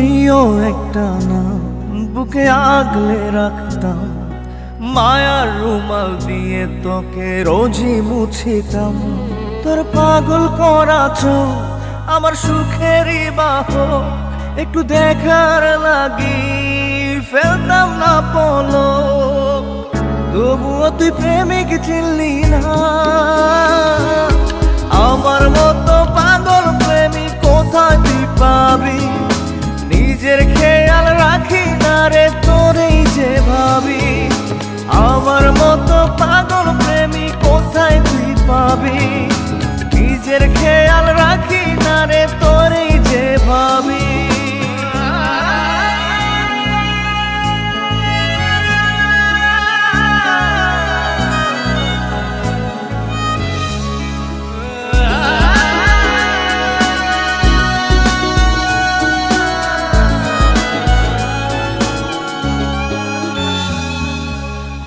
প্রিয় একটা নাম, বুকে আগলে রাখতাম। মায়ার রুমাল দিয়ে তোকে রোজই মুছিতাম। তোর পাগল করাছ আমার সুখেরই বাহ একটু দেখার লাগি, ফেলতাম না পলো তবুও তুই প্রেমিক চিনলি না। আমার মতো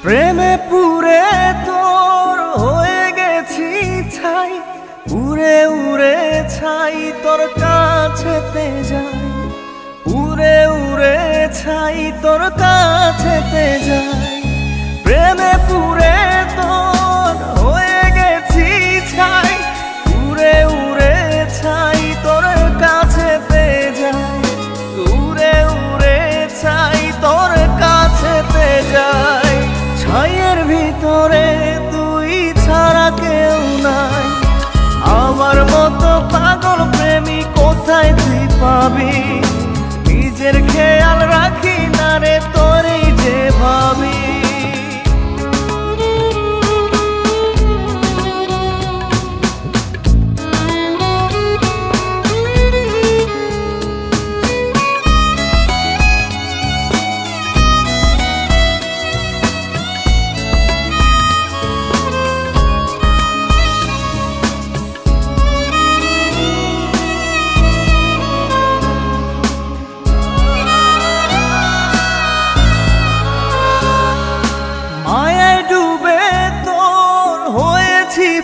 প্রেমে পুরে তোর হয়ে গেছি ছাই, উড়ে উড়ে ছাই, তোর কাছেতে যাই। উড়ে উড়ে ছাই, তোর কাছেতে পাবি। নিজের খেয়াল রাখি না রে তোরই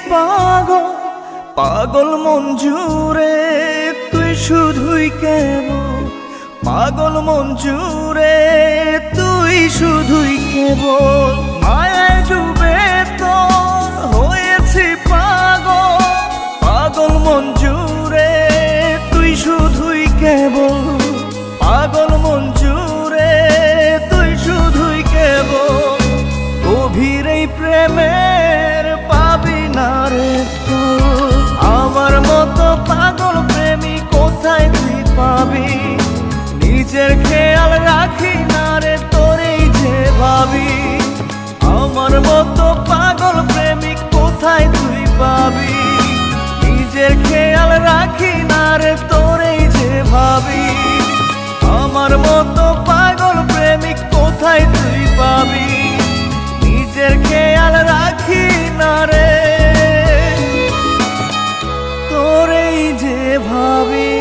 পাগল পাগল জুড়ে তুই শুধুই কেবল। পাগল জুড়ে তুই শুধুই কেবল। রাখি না রে তোরেই যে ভাবি? আমার মতো পাগল প্রেমিক কোথায় তুই পাবি? নিজের খেয়াল রাখি না রে তোরেই যে ভাবি? আমার মতো পাগল প্রেমিক কোথায় তুই পাবি? নিজের খেয়াল রাখি না রে তোরেই যে ভাবি।